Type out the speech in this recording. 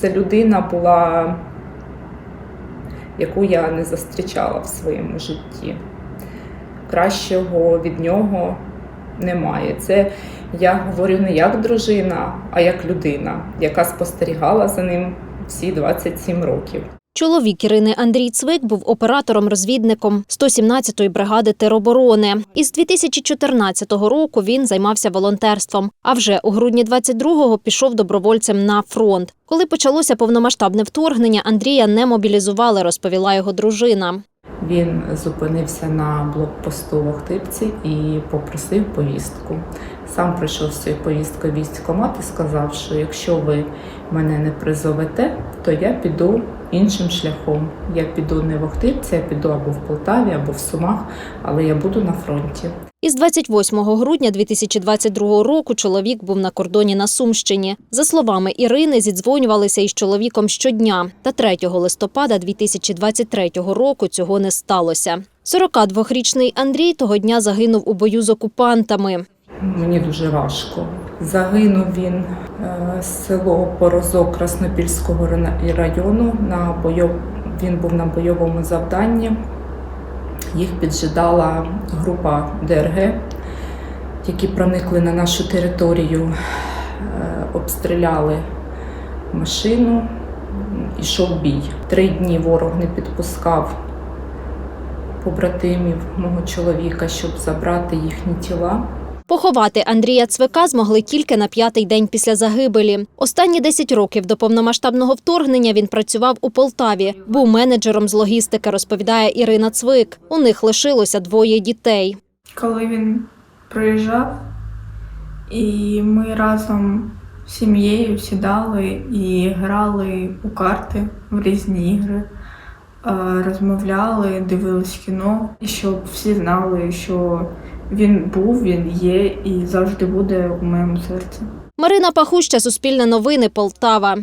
Це людина була, яку я не зустрічала в своєму житті. Кращого від нього немає. Це я говорю не як дружина, а як людина, яка спостерігала за ним всі 27 років. Чоловік Ірини Андрій Цвик був оператором-розвідником 117-ї бригади тероборони. Із 2014 року він займався волонтерством. А вже у грудні 22-го пішов добровольцем на фронт. Коли почалося повномасштабне вторгнення, Андрія не мобілізували, розповіла його дружина. Він зупинився на блокпосту в Охтипці і попросив повістку. Сам прийшов з цією повісткою військкомат і сказав, що якщо ви мене не призовете, то я піду іншим шляхом. Я піду не в Охтипці, я піду або в Полтаві, або в Сумах, але я буду на фронті. Із 28 грудня 2022 року чоловік був на кордоні на Сумщині. За словами Ірини, зідзвонювалися із чоловіком щодня. Та 3 листопада 2023 року цього не сталося. 42-річний Андрій того дня загинув у бою з окупантами. Мені дуже важко. Загинув він е, село Порозок Краснопільського району- району. На бойов... Він був на бойовому завданні. Їх піджидала група ДРГ, які проникли на нашу територію, е, обстріляли машину, ішов бій. Три дні ворог не підпускав побратимів мого чоловіка, щоб забрати їхні тіла. Поховати Андрія Цвика змогли тільки на п'ятий день після загибелі. Останні 10 років до повномасштабного вторгнення він працював у Полтаві. Був менеджером з логістики, розповідає Ірина Цвик. У них лишилося двоє дітей. коли він приїжджав, і ми разом з сім'єю сідали і грали у карти в різні ігри, е, розмовляли, дивились кіно, щоб всі знали, що він був, він є і завжди буде у моєму серці. Марина Пахуща, Суспільне новини, Полтава.